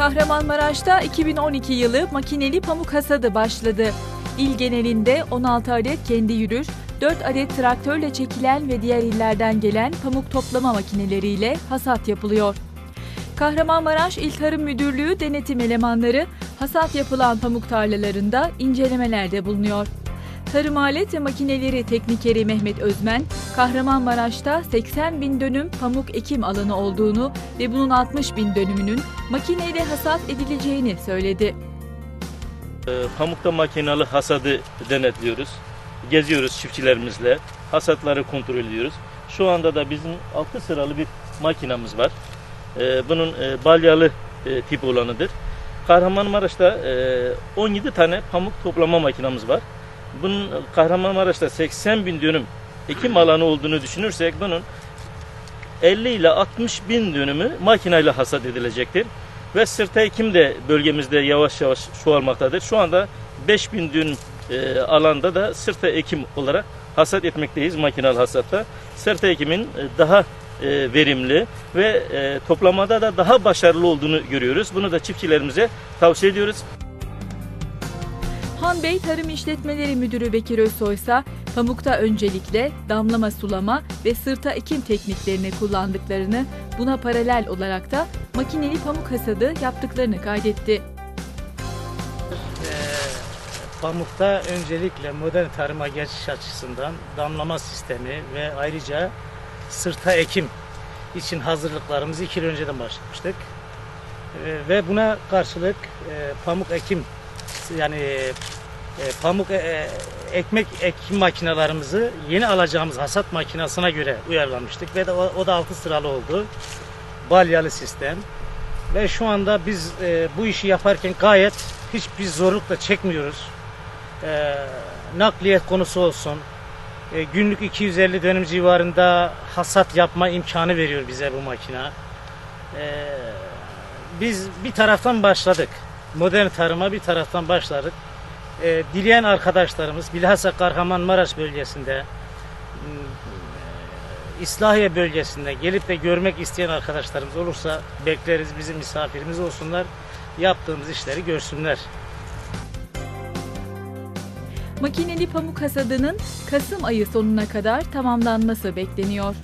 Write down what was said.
Kahramanmaraş'ta 2012 yılı makineli pamuk hasadı başladı. İl genelinde 16 adet kendi yürür, 4 adet traktörle çekilen ve diğer illerden gelen pamuk toplama makineleriyle hasat yapılıyor. Kahramanmaraş İl Tarım Müdürlüğü denetim elemanları hasat yapılan pamuk tarlalarında incelemelerde bulunuyor. Tarım alet ve makineleri teknikeri Mehmet Özmen, Kahramanmaraş'ta 80 bin dönüm pamuk ekim alanı olduğunu ve bunun 60 bin dönümünün makineyle hasat edileceğini söyledi. E, Pamukta makinalı hasadı denetliyoruz. Geziyoruz çiftçilerimizle. Hasatları kontrol ediyoruz. Şu anda da bizim 6 sıralı bir makinamız var. E, Bunun e, balyalı e, tip olanıdır. Kahramanmaraş'ta e, 17 tane pamuk toplama makinamız var. Bunun Kahramanmaraş'ta 80 bin dönüm ekim alanı olduğunu düşünürsek bunun 50 ile 60 bin dönümü makineyle hasat edilecektir. Ve sırta ekim de bölgemizde yavaş yavaş çoğalmaktadır. Şu anda 5000 dönüm e, alanda da sırta ekim olarak hasat etmekteyiz makinalı hasatta. Sırta ekimin e, daha e, verimli ve toplamada da daha başarılı olduğunu görüyoruz. Bunu da çiftçilerimize tavsiye ediyoruz. Han Bey Tarım İşletmeleri Müdürü Bekir Özsoy ise pamukta öncelikle damlama sulama ve sırta ekim tekniklerini kullandıklarını, buna paralel olarak da makineli pamuk hasadı yaptıklarını kaydetti. Eee, Pamukta öncelikle modern tarıma geçiş açısından damlama sistemi ve ayrıca sırta ekim için hazırlıklarımızı iki yıl önceden başlamıştık. Eee, ve buna karşılık eee, pamuk ekim yani eee, pamuk eee, ekmek ekim makinalarımızı yeni alacağımız hasat makinasına göre uyarlamıştık ve de o, o da 6 sıralı oldu. Balyalı sistem. Ve şu anda biz e, bu işi yaparken gayet hiçbir zorluk da çekmiyoruz. E, nakliyet konusu olsun. e, günlük 250 dönüm civarında hasat yapma imkanı veriyor bize bu makina. E, biz bir taraftan başladık. Modern tarıma bir taraftan başladık. E, dileyen arkadaşlarımız bilhassa Kahramanmaraş bölgesinde m, e, İslahiye bölgesinde gelip de görmek isteyen arkadaşlarımız olursa bekleriz bizim misafirimiz olsunlar. Yaptığımız işleri görsünler. Makineli pamuk hasadının Kasım ayı sonuna kadar tamamlanması bekleniyor.